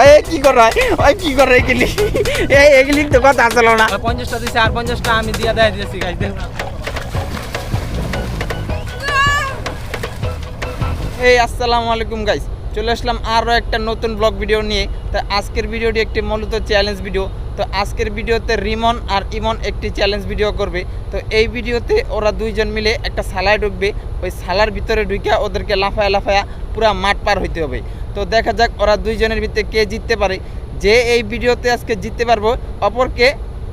এ কি করে ওই কি করে এগুলি? এই এগুলি তো কথা আসলো না। পঞ্চাশটা দিছে আর পঞ্চাশটা আমি দিয়ে দেয় দিয়েছি গাইস এই আসসালামু আলাইকুম গাইস চলে আসলাম আরও একটা নতুন ব্লগ ভিডিও নিয়ে। তা আজকের ভিডিওটি একটি মূলত চ্যালেঞ্জ ভিডিও তো আজকের ভিডিওতে রিমন আর ইমন একটি চ্যালেঞ্জ ভিডিও করবে। তো এই ভিডিওতে ওরা দুইজন মিলে একটা সালায় ঢুকবে। ওই সালার ভিতরে ঢুকে ওদেরকে লাফায়া লাফায়া পুরা মাঠ পার হইতে হবে। তো দেখা যাক ওরা দুইজনের ভিতরে কে জিততে পারে। যে এই ভিডিওতে আজকে জিততে পারব, অপরকে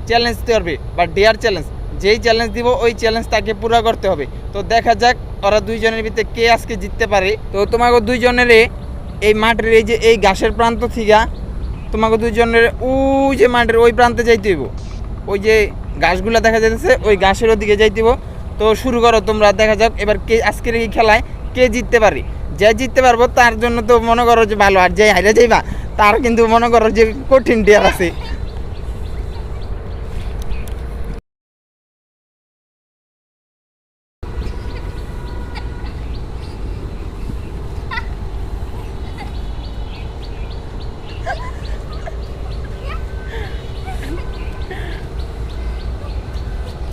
চ্যালেঞ্জ দিতে পারবে বা ডেয়ার চ্যালেঞ্জ যেই চ্যালেঞ্জ দিব, ওই চ্যালেঞ্জ তাকে পুরো করতে হবে। তো দেখা যাক ওরা দুইজনের ভিতরে কে আজকে জিততে পারে। তো তোমাকে দুইজনের এই মাঠের এই যে এই ঘাসের প্রান্ত থেকে তোমাকে দুজনের ওই যে মাঠের ওই প্রান্তে যাইতে হইব। ওই যে গাছগুলো দেখা যাইতেছে, ওই গাছের ওদিকে যাইতে হইব। তো শুরু করো তোমরা, দেখা যাক এবার কে আজকের এই খেলায় কে জিততে পারি। যে জিততে পারব তার জন্য তো মনে করো যে ভালো, আর যে হাইরে যাইবা, তার কিন্তু মনে করো যে কঠিন ডিয়ার আছে।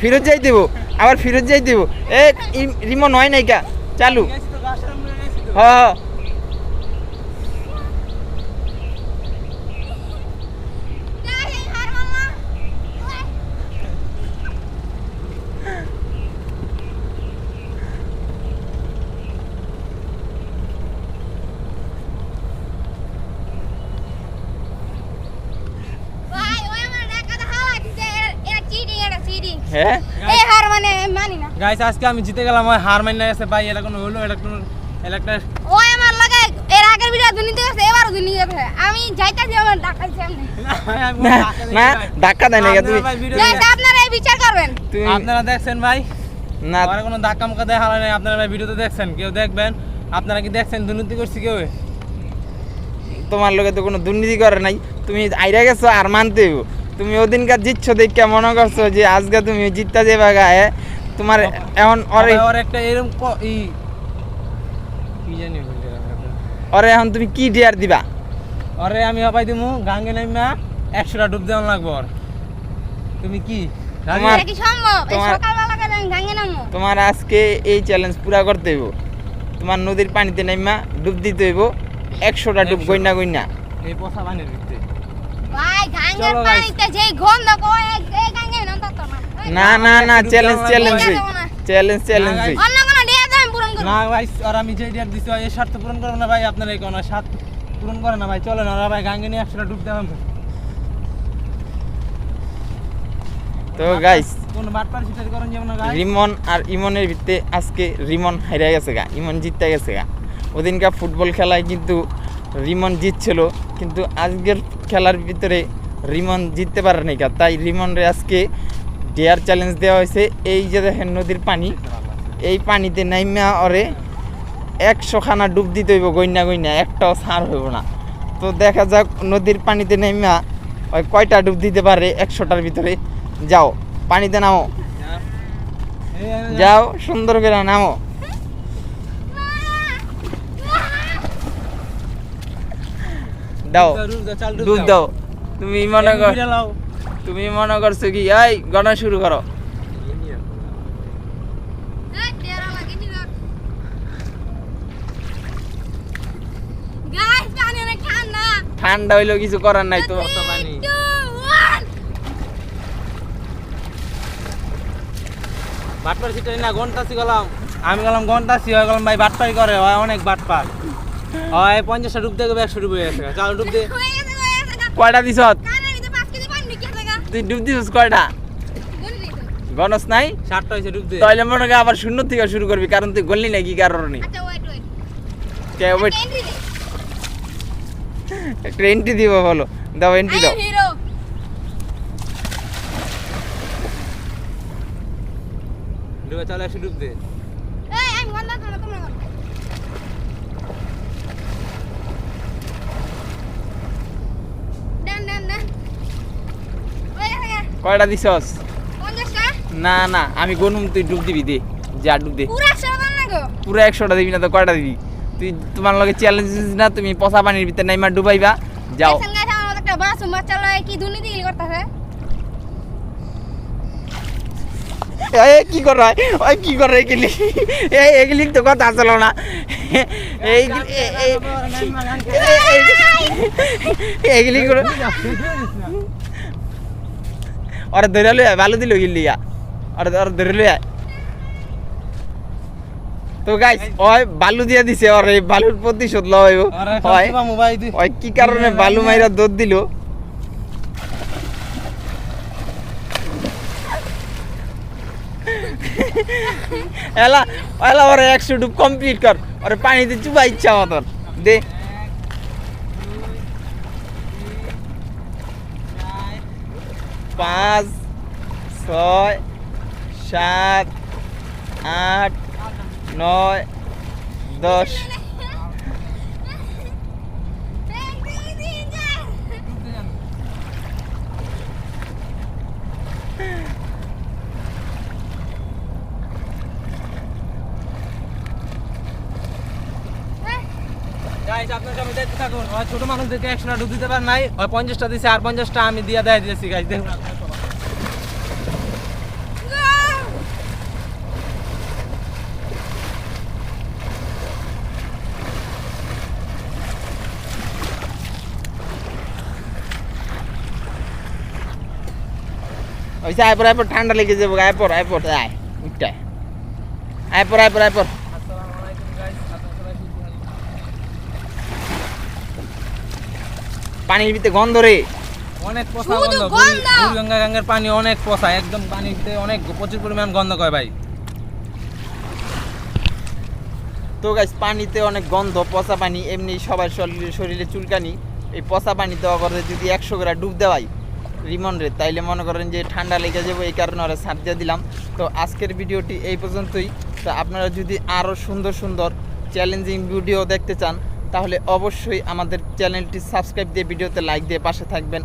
ফিরত যাই দেবো আবার ফিরত যাই দেবো। এ রিমো নয় নাইকা চালু। গেছি হ্যাঁ? মানে মানি না। গাইস আজকে আমি জিতে গেলাম ওই হার মাইনা গেছে ভাই এটা কোনো হলো এটা কোনো এটা একটা ওই আমার লাগে এর আগের ভিডিও দুর্নীতি করছে এবারও দুর্নীতি করছে আমি যাইতাছি আমার না না ধাক্কা দেয় না তুমি। Guys, আপনারা এই বিচার করবেন। আপনারা দেখছেন ভাই? না। আর কোনো ধাক্কা মুক্কা দেখা হয় নাই। আপনারা ভাই ভিডিওতে দেখছেন কেউ দেখবেন? আপনারা কি দেখছেন দুর্নীতি করছি কেউ? তোমার লোকে তো কোনো দুর্নীতি করে নাই। তুমি আইরা গেছো আর মানতে হইবো। তুমি ওদিনকার জিতছো দেখে মনে করছ যে আজকে তুমি জিততে যাবে গায়ে। তোমার এখন অরে ওর একটা এরকম ক- ই কি জানি। অরে এখন তুমি কি ডিয়ার দিবা? ওরে আমি হবাই দিমু গাঙ্গে নাইমা একশোটা ডুব দেওয়ান লাগবো। তুমি কি? তোমার- কি সম্ভব? সকালবেলা গাঙ্গে নামবো। তোমার আজকে এই চ্যালেঞ্জ পুরা করতে হইব। তোমার নদীর পানিতে নাইমা ডুব দিতে হইব একশোটা ডুব 100 গইনা গইনা এই পোষা বানিয়ে দিতে ভাই গাঙ্গের পানিতে যেই গন্ধ কয় এই গাঙ্গে নাম তো না না না চ্যালেঞ্জ চ্যালেঞ্জ। চ্যালেঞ্জ চ্যালেঞ্জ অন্য কোনো দিয়ে আমি পূরণ করব না ভাই আর আমি যে ডিয়ার দিছি এই পূরণ করব না ভাই আপনার এই কোনো স্বার্থ পূরণ করে না ভাই চলে না ভাই গাঙ্গে নিয়ে একশোটা ডুব তো গাইস কোন যেমন রিমন আর ইমনের ভিতরে আজকে রিমন হারিয়ে গেছে গা ইমন জিততে গেছে গা। ওদিনকার ফুটবল খেলায় কিন্তু রিমন জিতছিল কিন্তু আজকের খেলার ভিতরে রিমন জিততে পারে নাই তাই রিমনরে আজকে ডেয়ার চ্যালেঞ্জ দেওয়া হয়েছে। এই যে দেখেন নদীর পানি এই পানিতে নাইমা ওরে একশো খানা ডুব দিতে হইব গইনা গইনা একটাও সার হইব না। তো দেখা যাক নদীর পানিতে নাইমা ওই কয়টা ডুব দিতে পারে একশোটার ভিতরে। যাও পানিতে নামো। যাও সুন্দর করে নামো। দাও। ডুব দাও। তুমি মনে কর তুমি মনে করছ কি? এই গণা শুরু করো। ঠান্ডা। ঠান্ডা হইল কিছু করার নাই তো. বাটপার সিটাই না ঘন্টাসি গেলাম। আমি গেলাম ঘন্টাসি হয়ে গেলাম ভাই বাটপারি করে হয় অনেক বাটপার হয় পঞ্চাশটা ডুব দিয়ে একশো ডুব হয়ে গেছে। চল ডুব দে হয়ে গেছে, হয়ে গেছে গা। কয়টা দিছ। তুই ডুব দিছিস কয়টা? গণস নাই? হয়েছে ডুব দে। তাহলে মনে আবার শূন্য থেকে শুরু করবি কারণ তুই গললি কারণে আচ্ছা, wait, wait. কে ওয়েট একটা এন্ট্রি দিব বলো দাও এন্ট্রি দাও. ডুবে চল একশো ডুব দে। এই, আমি গন্ধ তোমরা, তোমরা গন্ধ। ডান, ডান, ডান। হয়ে গেছে গা। কয়টা দিছস? পঞ্চাশটা? না না আমি গনুম তুই ডুব দিবি দে যা ডুব দে। পুরো একশোটা দিবি না তো কয়টা দিবি? তুই তোমার লগে চ্যালেঞ্জ না তুমি পচা পানির ভিতরে নাইমা ডুবাইবা যাও। কি কর কি করে এগুলি? এগুলি তো কথা আসলো না। এই এগুলি করে ওরা ধরে লই ভালো দিল গিলিয়া ওরা ওরা ধরে লই তো গাইস ওই বালু দিয়া দিছে ওর এই বালুর প্রতিশোধ লয় হয় ওই কি কারণে বালু মাইরা দৌড় দিল এলা এলা ওরে একশো ডুব কমপ্লিট কর ওরে পানিতে চুবা ইচ্ছা মতন দে পাঁচ ছয় সাত আট নয় দশ এক, ছোট মানুষদেরকে একশো ডুব দিতে পার নাই, ওই পঞ্চাশটা দিছে, আর পঞ্চাশটা আমি দিয়ে দেয় দিয়েছি গাইস দেখুন। ঠান্ডা লেগে যাব, আয় পর, আয় উঠটা আয় পর, আয় পর আয় পর আসসালামু আলাইকুম গাইস আপনারা সবাই সুস্থ থাকুন। পানির ভিতরে গন্ধ রে। অনেক পচা গন্ধ গন্ধ। বুড়িগঙ্গা গাঙ্গের পানি অনেক পচা একদম পানিতে অনেক প্রচুর পরিমাণ গন্ধ করে ভাই। তো গাছ পানিতে অনেক গন্ধ পচা পানি এমনি সবার শরীরে শরীরে চুলকানি এই পচা পানি দেওয়া করে যদি একশো করে ডুব দেওয়াই রিমন রে। তাইলে মনে করেন যে ঠান্ডা লেগে যাব এই কারণে ওরা সার দিয়ে দিলাম। তো আজকের ভিডিওটি এই পর্যন্তই। তো আপনারা যদি আরও সুন্দর সুন্দর চ্যালেঞ্জিং ভিডিও দেখতে চান তাহলে অবশ্যই আমাদের চ্যানেলটি সাবস্ক্রাইব দিয়ে ভিডিওতে লাইক দিয়ে পাশে থাকবেন।